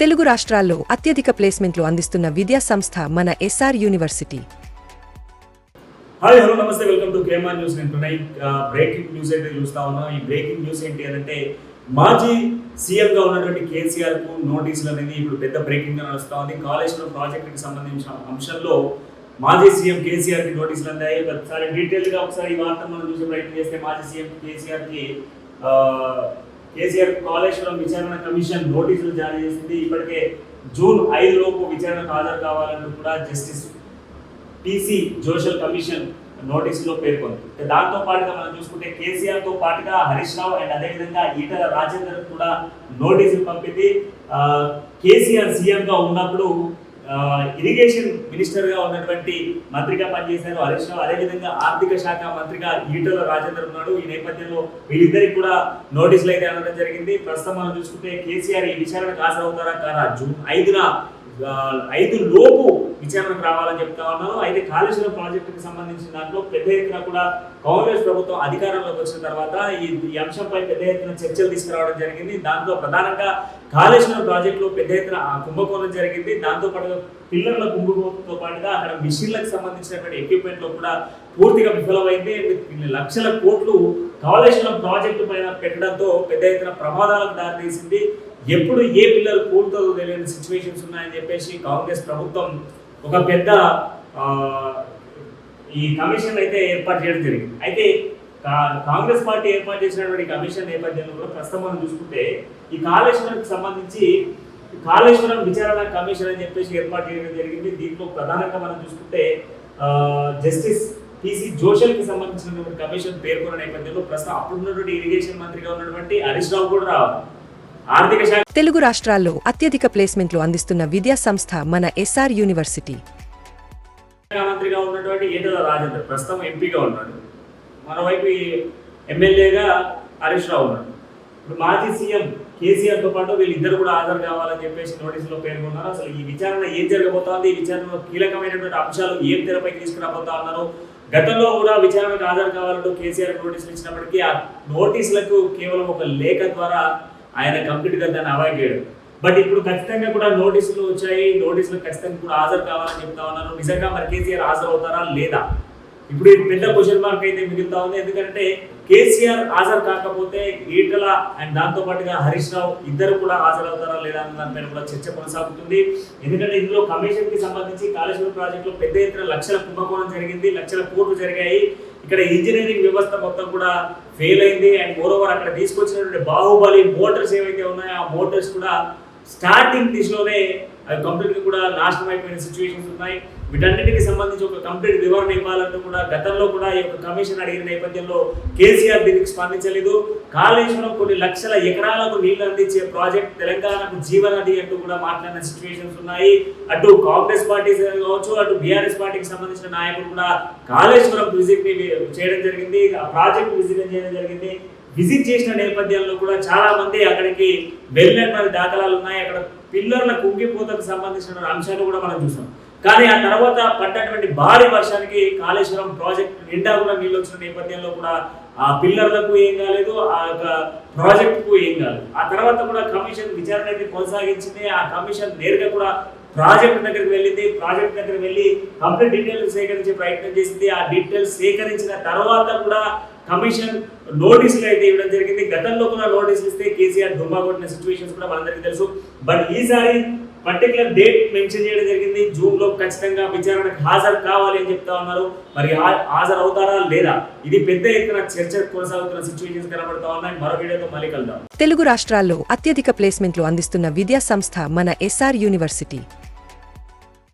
తెలుగు రాష్ట్రాల్లో అత్యధిక ప్లేస్మెంట్లు అందిస్తున్న విద్యా సంస్థ మన ఎస్ఆర్ యూనివర్సిటీ. హాయ్ హలో నమస్తే వెల్కమ్ టు కేఎంఆర్ న్యూస్ నేను బ్రేకింగ్ న్యూస్ అయితే చూస్తా ఉన్నాం. ఈ బ్రేకింగ్ న్యూస్ ఏంటి అంటే మాజీ సీఎం గా ఉన్నటువంటి కేసీఆర్కు నోటీసులు అనేది ఇప్పుడు పెద్ద బ్రేకింగ్గా నడుస్తా ఉంది. కాళేశ్వరం ప్రాజెక్టుకి సంబంధించిన అంశంలో మాజీ సీఎం కేసీఆర్కి నోటీసులు అందాయి. ఒకసారి డీటెయిల్గా ఒకసారి ఈ వార్త మనం చూసే ప్రయత్నం చేస్తే మాజీ సీఎం కేసీఆర్కి కేసీఆర్ కాళేశ్వరం విచారణ కమిషన్ నోటీసులు జారీ చేసింది. ఇప్పటికే జూన్ ఐదు లోపు విచారణకు హాజరు కావాలంటూ కూడా జస్టిస్ పీసీ జోషల్ కమిషన్ నోటీసులో పేర్కొంది. దాంతో పాటుగా మనం చూసుకుంటే కేసీఆర్తో పాటుగా హరీష్ రావు అండ్ అదేవిధంగా ఈటల రాజేందర్ కూడా నోటీసులు పంపింది. కేసీఆర్ సీఎంగా ఉన్నప్పుడు ఇరిగేషన్ మినిస్టర్గా ఉన్నటువంటి మంత్రిగా పనిచేశారు. హరీష్ రావు అదేవిధంగా ఆర్థిక శాఖ మంత్రిగా ఈటల రాజేందర్ ఉన్నాడు. ఈ నేపథ్యంలో వీళ్ళిద్దరికి కూడా నోటీసులు అయితే అనడం జరిగింది. ప్రస్తుతం మనం చూసుకుంటే కేసీఆర్ ఈ విచారణ హాజరవుతారా కారా జూన్ ఐదున ఐదు లోపు విచారణకు రావాలని చెప్తా ఉన్నాను. అయితే కాళేశ్వరం ప్రాజెక్టుకి సంబంధించిన దాంట్లో పెద్ద ఎత్తున కూడా కాంగ్రెస్ ప్రభుత్వం అధికారంలోకి వచ్చిన తర్వాత ఈ ఈ అంశంపై పెద్ద ఎత్తున చర్చలు తీసుకురావడం జరిగింది. దాంతో ప్రధానంగా కాళేశ్వరం ప్రాజెక్టులో పెద్ద ఎత్తున ఆ కుంభకోణం జరిగింది. దాంతో పాటు పిల్లర్ల కుంభకోణంతో పాటుగా అక్కడ మిషన్లకు సంబంధించినటువంటి ఎక్విప్మెంట్లో కూడా పూర్తిగా విఫలమైంది. లక్షల కోట్లు కాళేశ్వరం ప్రాజెక్టు పైన పెట్టడంతో పెద్ద ఎత్తున ప్రమాదాలకు దారితీసింది. ఎప్పుడు ఏ పిల్లలు కూలుతుందో తెలియని సిచ్యువేషన్స్ ఉన్నాయని చెప్పేసి కాంగ్రెస్ ప్రభుత్వం ఒక పెద్ద ఈ కమిషన్ అయితే ఏర్పాటు చేయడం జరిగింది. అయితే కా- కాంగ్రెస్ పార్టీ ఏర్పాటు చేసినటువంటి కమిషన్ నేపథ్యంలో కూడా ప్రస్తుతం మనం చూసుకుంటే ఈ కాళేశ్వరానికి సంబంధించి కాళేశ్వరం విచారణ కమిషన్ అని చెప్పేసి ఏర్పాటు చేయడం జరిగింది. దీంట్లో ప్రధానంగా మనం చూసుకుంటే జస్టిస్ టీసీ జోషల్కి సంబంధించినటువంటి కమిషన్ పేర్కొన్న నేపథ్యంలో ప్రస్తుతం అప్పుడున్నటువంటి ఇరిగేషన్ మంత్రిగా ఉన్నటువంటి హరీష్ రావు కూడా రావాలి. ఆర్థిక శాఖ తెలుగు రాష్ట్రాల్లో అత్యధిక ప్లేస్మెంట్లు అందిస్తున్న విద్యా సంస్థ మన ఎస్ఆర్ యూనివర్సిటీ. మంత్రిగా ఉన్నటువంటి ఈటల రాజేందర్ ప్రస్తుతం ఎంపీగా ఉన్నాడు. మరోవైపు ఎమ్మెల్యేగా హరీష్ రావు ఉన్నాడు. ఇప్పుడు మాజీ సీఎం కేసీఆర్తో పాటు వీళ్ళిద్దరు కూడా హాజరు కావాలని చెప్పేసి నోటీసులో పేర్కొన్నారు. అసలు ఈ విచారణ ఏం జరగబోతోంది? ఈ విచారణలో కీలకమైనటువంటి అంశాలు ఏం తెరపై తీసుకురాబోతా ఉన్నారు? గతంలో కూడా విచారణకు హాజరు కావాలంటూ కేసీఆర్ నోటీసులు ఇచ్చినప్పటికీ ఆ నోటీసులకు కేవలం ఒక లేఖ ద్వారా ఆయన కంప్లీట్గా దాన్ని అవాయిడ్ చేయడం. బట్ ఇప్పుడు ఖచ్చితంగా కూడా నోటీసులు వచ్చాయి. నోటీసులు ఖచ్చితంగా కూడా హాజరు కావాలని చెప్తా ఉన్నారు. నిజంగా మరి కేసీఆర్ హాజరు అవుతారా లేదా? ఇప్పుడు పెద్ద క్వశ్చన్ మార్క్ అయితే మిగులుతా ఉంది. ఎందుకంటే కేసీఆర్ హాజరు కాకపోతే ఈటల అండ్ దాంతో పాటుగా హరీష్ రావు ఇద్దరు కూడా హాజరవుతారా లేదా అన్న దానిపైన కూడా చర్చ కొనసాగుతుంది. ఎందుకంటే ఇందులో కమిషన్కి సంబంధించి కాళేశ్వరం ప్రాజెక్టులో పెద్ద ఎత్తున లక్షల కుంభకోణం జరిగింది లక్షల కోట్లు జరిగాయి. ఇక్కడ ఇంజనీరింగ్ వ్యవస్థ మొత్తం కూడా ఫెయిల్ అయింది అండ్ మోర్ ఓవర్ అక్కడ తీసుకొచ్చినటువంటి బాహుబలి మోటార్స్ ఏవైతే ఉన్నాయో ఆ మోటార్స్ కూడా స్టార్టింగ్ దిశలోనే అవి కంప్లీట్ కూడా నాశనం అయిపోయిన సిచ్యువేషన్స్ ఉన్నాయి. వీటన్నిటికి సంబంధించి ఒక కంప్లీట్ వివరణ ఇవ్వాలంటూ కూడా గతంలో కూడా ఈ యొక్క కమిషన్ అడిగిన నేపథ్యంలో కేసీఆర్ దీనికి స్పందించలేదు. కాళేశ్వరం కొన్ని లక్షల ఎకరాలకు నీళ్ళు అందించే ప్రాజెక్ట్ తెలంగాణకు జీవనది అంటూ కూడా మాట్లాడిన సిచ్యువేషన్స్ ఉన్నాయి. అటు కాంగ్రెస్ పార్టీ కావచ్చు అటు బీఆర్ఎస్ పార్టీకి సంబంధించిన నాయకులు కూడా కాళేశ్వరం విజిట్ని చేయడం జరిగింది. ఆ ప్రాజెక్ట్ విజిట్ చేయడం జరిగింది. విజిట్ చేసిన నేపథ్యంలో కూడా చాలా మంది అక్కడికి వెళ్ళిన దాఖలాలు ఉన్నాయి. అక్కడ పిల్లర్ల కుంగిపోతకు సంబంధించిన అంశాలు కూడా మనం చూసాం. కానీ ఆ తర్వాత పడ్డటువంటి భారీ వర్షానికి కాళేశ్వరం ప్రాజెక్ట్ నిండా కూడా నీళ్ళు వచ్చిన నేపథ్యంలో కూడా ఆ పిల్లర్లకు ఏం కాలేదు ఆ యొక్క ప్రాజెక్టుకు ఏం కాలేదు. ఆ తర్వాత కూడా కమిషన్ విచారణ అయితే కొనసాగించింది. ఆ కమిషన్ నేరుగా కూడా ప్రాజెక్ట్ దగ్గరికి వెళ్ళింది. ప్రాజెక్ట్ దగ్గరికి వెళ్ళి కంప్లీట్ డీటెయిల్స్ సేకరించే ప్రయత్నం చేసింది. ఆ డీటెయిల్స్ సేకరించిన తర్వాత కూడా కమిషన్ నోటీసులు అయితే ఇవ్వడం జరిగింది. గతంలో కూడా నోటీసులు ఇస్తే కేసీఆర్ దుమ్మా కొట్టిన సిచ్యువేషన్స్ కూడా మనందరికీ తెలుసు. బట్ ఈసారి పర్టికులర్ డేట్ మెన్షన్ చేయడం జరిగింది. జూన్లో ఖచ్చితంగా విచారణకు హాజరు కావాలి అని చెప్తా ఉన్నారు. మరి హాజరు అవుతారా లేదా? ఇది పెద్ద ఎత్తున చర్చ కొనసాగుతున్న సిచ్యువేషన్స్ కనబడతా ఉన్నాయి. మరో వీడియోతో మళ్ళీ కలుద్దాం. తెలుగు రాష్ట్రాల్లో అత్యధిక ప్లేస్మెంట్లు అందిస్తున్న విద్యా సంస్థ మన ఎస్ఆర్ యూనివర్సిటీ.